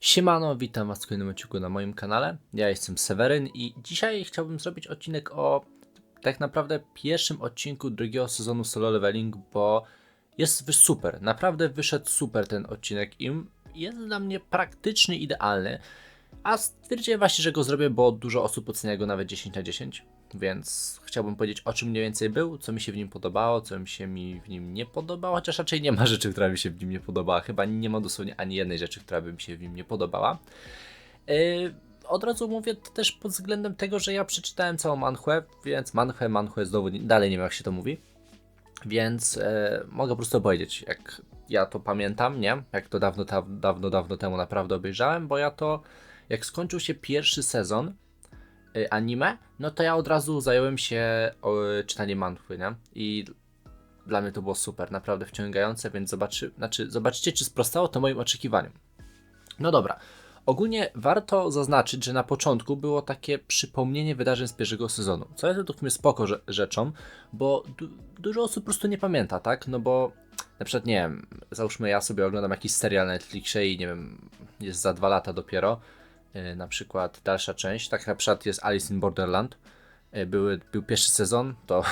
Siemano, witam was w kolejnym odcinku na moim kanale. Ja jestem Seweryn i dzisiaj chciałbym zrobić odcinek o tak naprawdę pierwszym odcinku drugiego sezonu solo leveling, bo jest super, naprawdę wyszedł super ten odcinek i jest dla mnie praktyczny, idealny. A stwierdziłem właśnie, że go zrobię, bo dużo osób ocenia go nawet 10 na 10. Więc chciałbym powiedzieć, o czym mniej więcej był, co mi się w nim podobało, co mi się mi w nim nie podobało, chociaż raczej nie ma rzeczy, która mi się w nim nie podobała. Chyba nie ma dosłownie ani jednej rzeczy, która by mi się w nim nie podobała. Yy, od razu mówię to też pod względem tego, że ja przeczytałem całą manchwę, więc manchwę, manchwę znowu dalej nie wiem jak się to mówi. Więc e, mogę po prostu powiedzieć, jak ja to pamiętam, nie? Jak to dawno, ta, dawno, dawno temu naprawdę obejrzałem, bo ja to, jak skończył się pierwszy sezon y, anime, no to ja od razu zająłem się czytaniem manchwy, nie? I dla mnie to było super, naprawdę wciągające, więc zobaczy, znaczy, zobaczcie, czy sprostało to moim oczekiwaniom. No dobra. Ogólnie warto zaznaczyć, że na początku było takie przypomnienie wydarzeń z pierwszego sezonu, co jest według mnie spoko rze- rzeczą, bo du- dużo osób po prostu nie pamięta, tak? No bo na przykład, nie wiem, załóżmy ja sobie oglądam jakiś serial na Netflixie i nie wiem, jest za dwa lata dopiero, na przykład dalsza część, tak na przykład jest Alice in Borderland, yy, były, był pierwszy sezon, to,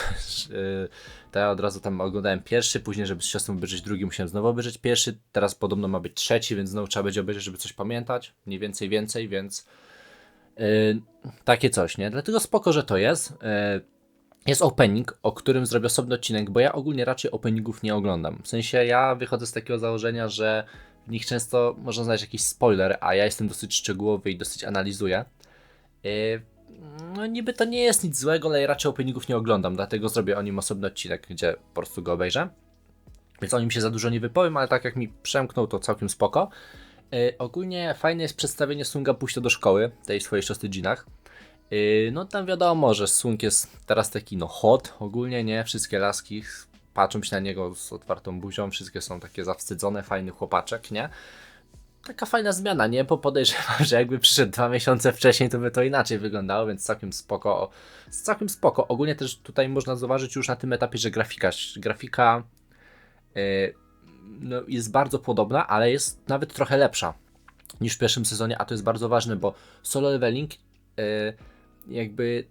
yy, to ja od razu tam oglądałem pierwszy, później żeby z siostrą obejrzeć drugi, musiałem znowu obejrzeć pierwszy, teraz podobno ma być trzeci, więc znowu trzeba będzie obejrzeć, żeby coś pamiętać, mniej więcej więcej, więc yy, takie coś, nie? Dlatego spoko, że to jest. Yy, jest opening, o którym zrobię osobny odcinek, bo ja ogólnie raczej openingów nie oglądam. W sensie ja wychodzę z takiego założenia, że w nich często można znaleźć jakiś spoiler, a ja jestem dosyć szczegółowy i dosyć analizuję. Yy, no niby to nie jest nic złego, ale raczej openingów nie oglądam, dlatego zrobię o nim osobny odcinek, gdzie po prostu go obejrzę. Więc o nim się za dużo nie wypowiem, ale tak jak mi przemknął, to całkiem spoko. Yy, ogólnie fajne jest przedstawienie Sunga pójścia do szkoły, tej swojej siostry Jinach. Yy, no tam wiadomo, że Sung jest teraz taki no hot, ogólnie nie, wszystkie laski patrzą się na niego z otwartą buzią, wszystkie są takie zawstydzone, fajny chłopaczek, nie? Taka fajna zmiana, nie? Bo podejrzewam, że jakby przyszedł dwa miesiące wcześniej, to by to inaczej wyglądało, więc całkiem spoko. Całkiem spoko. Ogólnie też tutaj można zauważyć już na tym etapie, że grafika, grafika yy, no, jest bardzo podobna, ale jest nawet trochę lepsza niż w pierwszym sezonie, a to jest bardzo ważne, bo solo leveling yy, jakby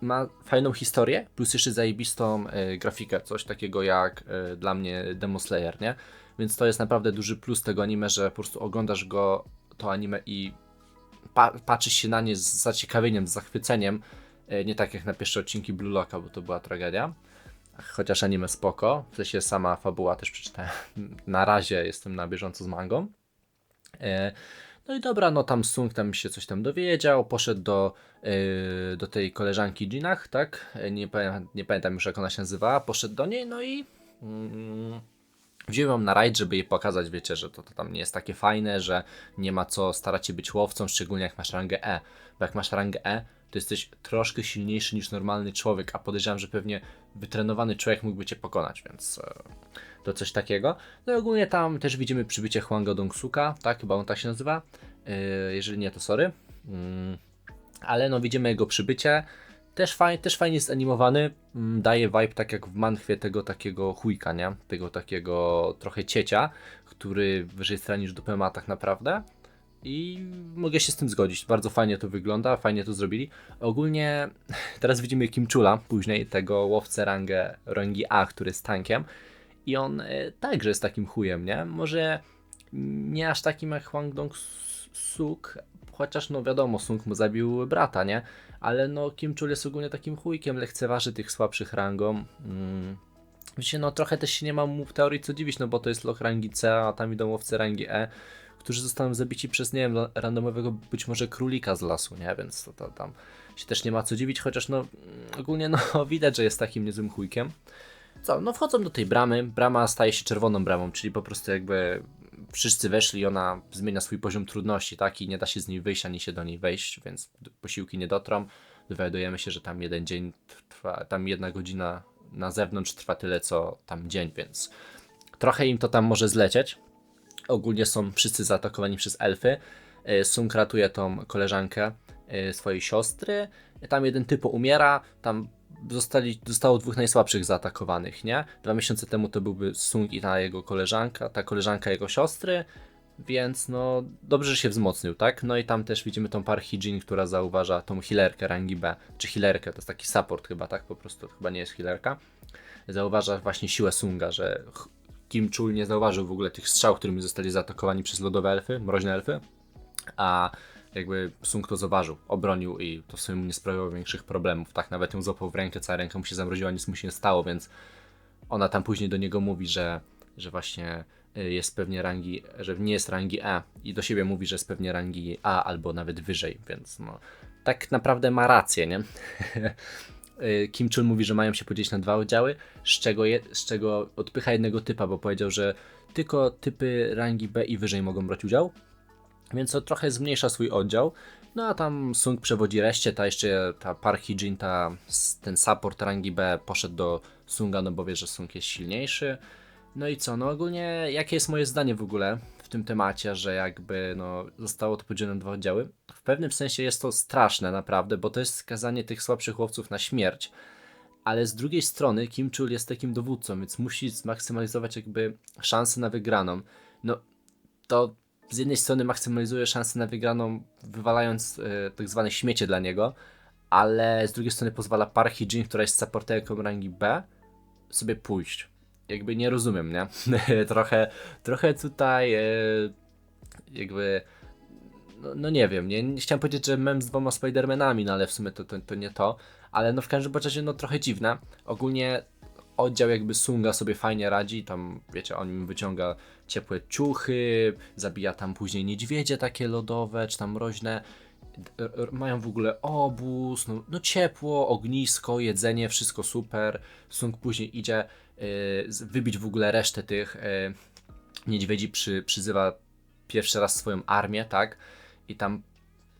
ma fajną historię, plus jeszcze zajebistą e, grafikę, coś takiego jak e, dla mnie Demon Slayer, nie? Więc to jest naprawdę duży plus tego anime, że po prostu oglądasz go, to anime i pa patrzysz się na nie z zaciekawieniem, z zachwyceniem, e, nie tak jak na pierwsze odcinki Blue Locka, bo to była tragedia. Chociaż anime spoko, w sensie sama fabuła też przeczytałem. Na razie jestem na bieżąco z mangą. No i dobra, no tam Sung tam się coś tam dowiedział, poszedł do, yy, do tej koleżanki Jinach, tak? E, Nie, nie pamiętam już jak ona się nazywała, poszedł do niej, no i mm, wziąłem ją na rajd, żeby jej pokazać, wiecie, że to, to tam nie jest takie fajne, że nie ma co starać się być łowcą, szczególnie jak masz rangę E, bo jak masz rangę E, to jesteś troszkę silniejszy niż normalny człowiek, a podejrzewam, że pewnie wytrenowany człowiek mógłby cię pokonać, więc e, to coś takiego. No i ogólnie tam też widzimy przybycie Hwanga Dongsuka, tak, chyba on tak się nazywa. Yy, jeżeli nie, to sorry. Mm, ale no widzimy jego przybycie. Też, faj, też fajnie jest animowany. Mm, daje vibe tak jak w manchwie tego takiego chujka, nie? Tego takiego trochę ciecia, który wyżej strani niż dupę ma tak naprawdę. I mogę się z tym zgodzić. Bardzo fajnie to wygląda, fajnie to zrobili. Ogólnie teraz widzimy Kim Chula później, tego łowcę rangę, rangi A, który jest tankiem. I on e, także jest takim chujem, nie? Może nie aż takim jak Hwang Dong Suk, chociaż no wiadomo, Sung mu zabił brata, nie? Ale no Kim Chul jest ogólnie takim chujkiem, lekceważy tych słabszych rangą. Mm. Wiecie, no trochę też się nie ma mu w teorii co dziwić, no bo to jest loch rangi C, a tam idą łowcy rangi E, którzy zostaną zabici przez, nie wiem, randomowego być może królika z lasu, nie? Więc to, to tam się też nie ma co dziwić, chociaż no ogólnie no widać, że jest takim niezłym chujkiem. Co, no wchodzą do tej bramy, brama staje się czerwoną bramą, czyli po prostu jakby wszyscy weszli, ona zmienia swój poziom trudności, tak, i nie da się z niej wyjść, ani się do niej wejść, więc posiłki nie dotrą. Dowiadujemy się, że tam jeden dzień trwa, tam jedna godzina na zewnątrz trwa tyle, co tam dzień, więc trochę im to tam może zlecieć. Ogólnie są wszyscy zaatakowani przez elfy. E, Sung ratuje tą koleżankę e, swojej siostry. Tam jeden typo umiera, tam zostali, zostało dwóch najsłabszych zaatakowanych, nie? Dwa miesiące temu to byłby Sung i ta jego koleżanka, ta koleżanka jego siostry. więc no dobrze, że się wzmocnił, tak? No i tam też widzimy tą Park Hee-jin, która zauważa tą healerkę rangi B, czy healerkę, to jest taki support chyba, tak? Po prostu to chyba nie jest healerka. Zauważa właśnie siłę Sunga, że Kim Chul nie zauważył w ogóle tych strzał, którymi zostali zaatakowani przez lodowe elfy, mroźne elfy, a jakby Sung to zauważył, obronił i to w sumie mu nie sprawiało większych problemów, tak? Nawet ją złapał w rękę, cała ręka mu się zamroziła, nic mu się nie stało, więc ona tam później do niego mówi, że, że właśnie y, jest pewnie rangi, że nie jest rangi E i do siebie mówi, że jest pewnie rangi A albo nawet wyżej, więc no tak naprawdę ma rację, nie? Y, Kim Chul mówi, że mają się podzielić na dwa oddziały, z czego, je, z czego odpycha jednego typa, bo powiedział, że tylko typy rangi B i wyżej mogą brać udział, więc to trochę zmniejsza swój oddział. No a tam Sung przewodzi reszcie, ta jeszcze ta Park Hee-jin, ta, ten support rangi B poszedł do Sunga, no bo wie, że Sung jest silniejszy. No i co, no ogólnie jakie jest moje zdanie w ogóle tym temacie, że jakby no zostało to podzielone na dwa oddziały? W pewnym sensie jest to straszne naprawdę, bo to jest skazanie tych słabszych chłopców na śmierć. Ale z drugiej strony Kim Chul jest takim dowódcą, więc musi zmaksymalizować jakby szansę na wygraną. No to z jednej strony maksymalizuje szansę na wygraną, wywalając e, tak zwane śmiecie dla niego, ale z drugiej strony pozwala Park Hee-jin, która jest supporterką rangi B, sobie pójść. Jakby nie rozumiem, nie? trochę, trochę tutaj e, jakby no, no nie wiem, nie, chciałem powiedzieć, że mem z dwoma Spidermanami, no ale w sumie to, to, to nie to, ale no w każdym razie no trochę dziwne. Ogólnie oddział jakby Sunga sobie fajnie radzi, tam wiecie, on im wyciąga ciepłe ciuchy, zabija tam później niedźwiedzie takie lodowe, czy tam mroźne, mają w ogóle obóz, no, no ciepło, ognisko, jedzenie, wszystko super. Sung później idzie wybić w ogóle resztę tych y, niedźwiedzi, przy, przyzywa pierwszy raz swoją armię, tak? I tam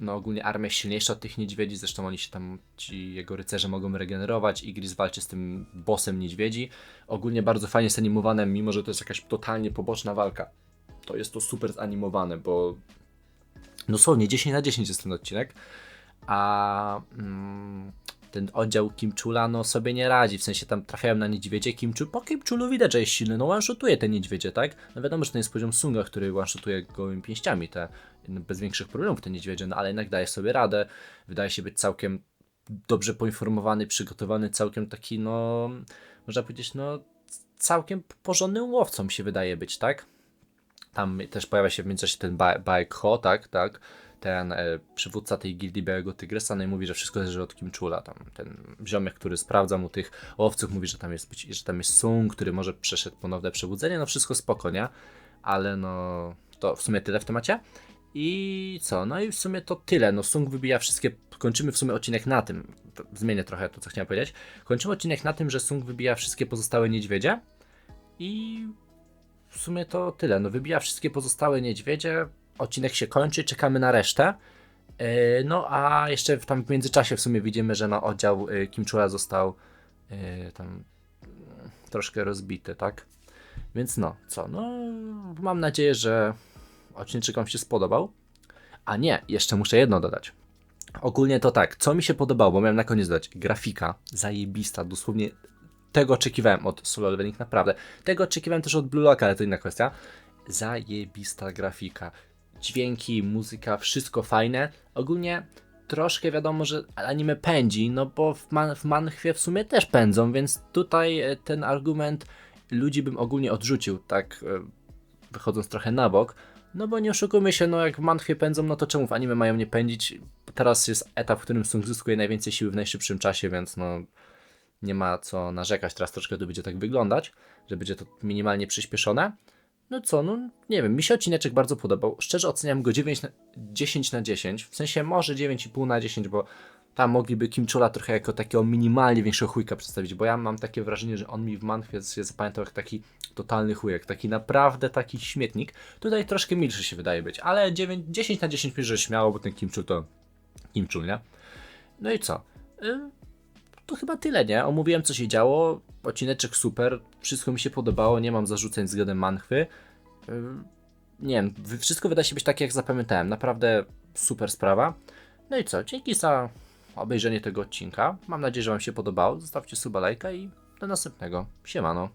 no ogólnie armia jest silniejsza od tych niedźwiedzi, zresztą oni się tam, ci jego rycerze mogą regenerować, Igris walczy z tym bossem niedźwiedzi. Ogólnie bardzo fajnie zanimowane, mimo że to jest jakaś totalnie poboczna walka. To jest to super zanimowane, bo dosłownie 10 na 10 jest ten odcinek, a mm, ten oddział Kim Chula no sobie nie radzi, w sensie tam trafiają na niedźwiedzie, Kim Chul, po Kim Chulu widać, że jest silny, no one-shotuje te niedźwiedzie, tak? No wiadomo, że to jest poziom Sunga, który one-shotuje gołymi pięściami te, no, bez większych problemów te niedźwiedzie, no ale jednak daje sobie radę, wydaje się być całkiem dobrze poinformowany, przygotowany, całkiem taki, no, można powiedzieć, no, całkiem porządnym łowcą się wydaje być, tak? Tam też pojawia się w międzyczasie ten Ba- Baek Ho, tak, tak, ten e, przywódca tej gildii Białego Tygrysa, no i mówi, że wszystko zależy od Kim Chula, tam ten ziomek, który sprawdza mu tych łowców, mówi, że tam jest, że tam jest Sung, który może przeszedł ponowne przebudzenie, no wszystko spoko, nie? Ale no, to w sumie tyle w temacie. I co? No i w sumie to tyle. No Sung wybija wszystkie. Kończymy w sumie odcinek na tym. Zmienię trochę to, co chciałem powiedzieć. Kończymy odcinek na tym, że Sung wybija wszystkie pozostałe niedźwiedzie. I w sumie to tyle. No wybija wszystkie pozostałe niedźwiedzie. Odcinek się kończy, czekamy na resztę. Yy, No a jeszcze w tam w międzyczasie w sumie widzimy, że no oddział yy, Kim Chula został yy, tam troszkę rozbity, tak? Więc no, co? No, mam nadzieję, że odcinek Wam się spodobał. A nie, jeszcze muszę jedno dodać. Ogólnie to tak, co mi się podobało, bo miałem na koniec dodać, grafika zajebista, dosłownie tego oczekiwałem od Solo Leveling, naprawdę. Tego oczekiwałem też od Blue Lock, ale to inna kwestia. Zajebista grafika, dźwięki, muzyka, wszystko fajne. Ogólnie troszkę wiadomo, że anime pędzi, no bo w, man w manchwie w sumie też pędzą, więc tutaj e, ten argument ludzi bym ogólnie odrzucił, tak e, wychodząc trochę na bok. No bo nie oszukujmy się, no jak w manchwie pędzą, no to czemu w anime mają nie pędzić? Teraz jest etap, w którym Sung zyskuje najwięcej siły w najszybszym czasie, więc no nie ma co narzekać. Teraz troszkę to będzie tak wyglądać, że będzie to minimalnie przyspieszone. No co, no nie wiem, mi się odcineczek bardzo podobał. Szczerze oceniam go 9 na, 10 na 10, w sensie może 9,5 na 10, bo tam mogliby Kim Chula trochę jako takiego minimalnie większego chujka przedstawić, bo ja mam takie wrażenie, że on mi w manchwie się zapamiętał jak taki totalny chujek, taki naprawdę taki śmietnik. Tutaj troszkę milszy się wydaje być, ale 9, 10 na 10 myślę, że śmiało, bo ten Kim Chul to Kim Chul, nie? No i co? To chyba tyle, nie? Omówiłem, co się działo. Odcineczek super, wszystko mi się podobało, nie mam zarzuceń względem manchwy. Nie wiem, wszystko wydaje się być takie, jak zapamiętałem. Naprawdę super sprawa. No i co? Dzięki za obejrzenie tego odcinka. Mam nadzieję, że Wam się podobało. Zostawcie suba, lajka i do następnego. Siemano.